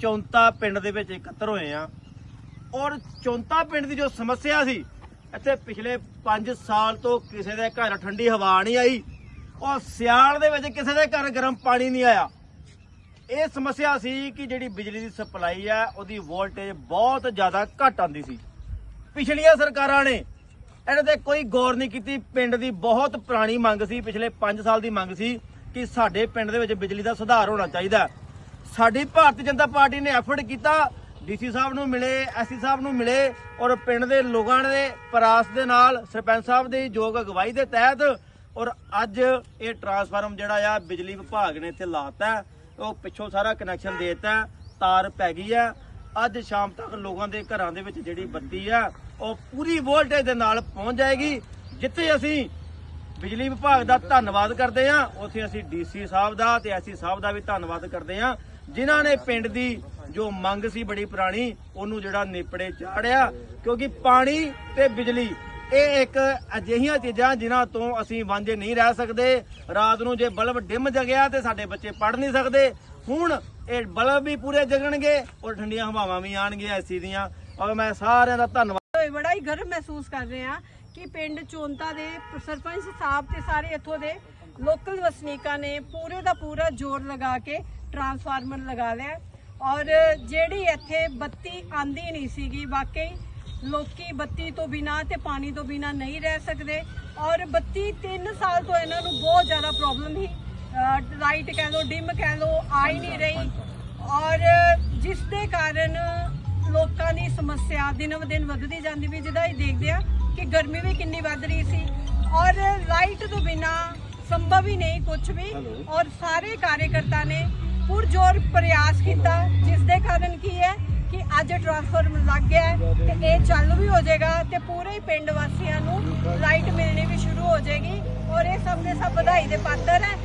ਚੌਂਤਾ ਪਿੰਡ ਦੇ ਵਿੱਚ ਇਕੱਤਰ ਹੋਏ ਆ। ਔਰ ਚੌਂਤਾ ਪਿੰਡ ਦੀ ਜੋ ਸਮੱਸਿਆ ਸੀ, ਇੱਥੇ ਪਿਛਲੇ 5 ਸਾਲ ਤੋਂ ਕਿਸੇ ਦੇ ਘਰ ਠੰਡੀ ਹਵਾ ਨਹੀਂ ਆਈ ਔਰ ਸਿਆਲ ਦੇ ਵਿੱਚ ਕਿਸੇ ਦੇ ਘਰ ਗਰਮ ਪਾਣੀ ਨਹੀਂ ਆਇਆ। ਇਹ ਸਮੱਸਿਆ ਸੀ ਕਿ ਜਿਹੜੀ ਬਿਜਲੀ ਦੀ ਸਪਲਾਈ ਹੈ ਉਹਦੀ ਵੋਲਟੇਜ ਬਹੁਤ ਜ਼ਿਆਦਾ ਘੱਟ ਆਉਂਦੀ ਸੀ। ਪਿਛਲੀਆਂ ਸਰਕਾਰਾਂ ਨੇ ਇਹਨਾਂ ਤੇ ਕੋਈ ਗੌਰ ਨਹੀਂ ਕੀਤੀ। ਪਿੰਡ ਦੀ ਬਹੁਤ ਪੁਰਾਣੀ ਮੰਗ ਸੀ, ਪਿਛਲੇ 5 ਸਾਲ ਦੀ ਮੰਗ ਸੀ ਕਿ ਸਾਡੇ ਪਿੰਡ ਦੇ ਵਿੱਚ ਬਿਜਲੀ ਦਾ ਸੁਧਾਰ ਹੋਣਾ ਚਾਹੀਦਾ। ਸਾਡੀ ਭਾਰਤੀ ਜਨਤਾ ਪਾਰਟੀ ਨੇ ਐਫਰਟ ਕੀਤਾ ਡੀਸੀ ਸਾਹਿਬ ਨੂੰ ਮਿਲੇ ਐਸਸੀ ਸਾਹਿਬ ਨੂੰ ਮਿਲੇ ਔਰ ਪਿੰਡ ਦੇ ਲੋਕਾਂ ਦੇ ਪਰਾਸ ਦੇ ਨਾਲ ਸਰਪੰਚ ਸਾਹਿਬ ਦੀ ਯੋਗ ਅਗਵਾਈ ਦੇ ਤਹਿਤ ਔਰ ਅੱਜ ਇਹ ਟਰਾਂਸਫਾਰਮ ਜਿਹੜਾ ਆ ਬਿਜਲੀ ਵਿਭਾਗ ਨੇ ਇੱਥੇ ਲਾਤਾ ਹੈ। ਉਹ ਪਿੱਛੋਂ ਸਾਰਾ ਕਨੈਕਸ਼ਨ ਦੇਤਾ ਹੈ, ਤਾਰ ਪੈ ਗਈ ਹੈ ਅੱਜ ਸ਼ਾਮ ਤੱਕ ਲੋਕਾਂ ਦੇ ਘਰਾਂ ਦੇ ਵਿੱਚ ਜਿਹੜੀ ਬੱਤੀ ਆ ਉਹ ਪੂਰੀ ਵੋਲਟੇਜ ਦੇ ਨਾਲ ਪਹੁੰਚ ਜਾਏਗੀ ਜਿੱਥੇ ਅਸੀਂ ਬਿਜਲੀ ਵਿਭਾਗ ਦਾ ਧੰਨਵਾਦ ਕਰਦੇ ਹਾਂ ਉੱਥੇ ਅਸੀਂ ਡੀਸੀ ਸਾਹਿਬ ਦਾ ਤੇ ਐਸਸੀ ਸਾਹਿਬ ਦਾ ਵੀ ਧੰਨਵਾਦ ਕਰਦੇ ਹਾਂ ਜਿਨ੍ਹਾਂ ਨੇ ਪਿੰਡ ਦੀ ਜੋ ਮੰਗ ਸੀ ਬੜੀ ਪੁਰਾਣੀ, ਉਹਨੂੰ ਜਿਹੜਾ ਨੇਪੜੇ ਚਾੜਿਆ, ਕਿਉਂਕਿ ਪਾਣੀ ਤੇ ਬਿਜਲੀ, ਇਹ ਇੱਕ ਅਜਿਹੀਆਂ ਚੀਜ਼ਾਂ ਜਿਨ੍ਹਾਂ ਤੋਂ ਅਸੀਂ ਵਾਂਝੇ ਨਹੀਂ ਰਹਿ ਸਕਦੇ। ਰਾਤ ਨੂੰ ਜੇ ਬਲਬ ਡਿਮ ਜਗਿਆ ਤੇ ਸਾਡੇ ਬੱਚੇ ਪੜ ਨਹੀਂ ਸਕਦੇ। ਹੁਣ ਇਹ ਬਲਬ ਵੀ ਪੂਰੇ ਜਗਣਗੇ ਔਰ ਠੰਡੀਆਂ ਹਵਾਵਾਂ ਵੀ ਆਣਗੀਆਂ ਏਸੀ ਦੀਆਂ। ਔਰ ਮੈਂ ਸਾਰਿਆਂ ਦਾ ਧੰਨਵਾਦ ਬੜਾ ਹੀ ਗਰਵ ਮਹਿਸੂਸ ਕਰ ਰਹੇ ਹਾਂ ਕਿ ਪਿੰਡ ਚੋਂਤਾ ਦੇ ਸਰਪੰਚ ਸਾਹਿਬ ਤੇ ਸਾਰੇ ਇੱਥੋਂ ਦੇ ਲੋਕਲ ਵਸਨੀਕਾਂ ਨੇ ਪੂਰੇ ਦਾ ਪੂਰਾ ਜ਼ੋਰ ਲਗਾ ਕੇ ਟਰਾਂਸਫਾਰਮਰ ਲਗਾ ਲਿਆ। ਹੈ। ਔਰ ਜਿਹੜੀ ਇੱਥੇ ਬੱਤੀ ਆਂਦੀ ਨਹੀਂ ਸੀਗੀ ਵਾਕਈ ਲੋਕੀ ਬੱਤੀ ਤੋਂ ਬਿਨਾ ਤੇ ਪਾਣੀ ਤੋਂ ਬਿਨਾ ਨਹੀਂ ਰਹਿ ਸਕਦੇ। ਔਰ ਬੱਤੀ 3 ਸਾਲ ਤੋਂ ਇਹਨਾਂ ਨੂੰ ਬਹੁਤ ਜ਼ਿਆਦਾ ਪ੍ਰੋਬਲਮ ਸੀ। ਲਾਈਟ ਕਹਿ ਲੋ ਡਿਮ ਕਹਿ ਲੋ ਆ ਹੀ ਨਹੀਂ ਰਹੀ। ਔਰ ਜਿਸ ਦੇ ਕਾਰਨ ਲੋਕਾਂ ਦੀ ਸਮੱਸਿਆ ਦਿਨੋ ਦਿਨ ਵੱਧਦੀ ਜਾਂਦੀ ਵੀ ਜਿਹਦਾ ਇਹ ਦੇਖਦੇ ਆ ਕਿ ਗਰਮੀ ਵੀ ਕਿੰਨੀ ਵੱਧ ਰਹੀ ਸੀ। ਔਰ ਲਾਈਟ ਤੋਂ ਬਿਨਾ ਸੰਭਵ ਹੀ ਨਹੀਂ ਕੁਝ ਵੀ। ਔਰ ਸਾਰੇ ਕਾਰਜਕਰਤਾ ਨੇ ਪੁਰਜੋਰ ਪ੍ਰਯਾਸ ਕੀਤਾ ਜਿਸ ਦੇ ਕਾਰਨ ਕੀ ਹੈ ਕਿ ਅੱਜ ਟਰਾਂਸਫਾਰਮਰ ਲੱਗ ਗਿਆ ਹੈ ਤੇ ਇਹ ਚਾਲੂ ਵੀ ਹੋ ਜਾਏਗਾ ਤੇ ਪੂਰੇ ਪਿੰਡ ਵਾਸੀਆਂ ਨੂੰ ਲਾਈਟ ਮਿਲਣੀ ਵੀ ਸ਼ੁਰੂ ਹੋ ਜਾਏਗੀ ਔਰ ਇਹ ਸਭ ਦੇ ਸਭ ਵਧਾਈ ਦੇ ਪਾਤਰ ਹੈ।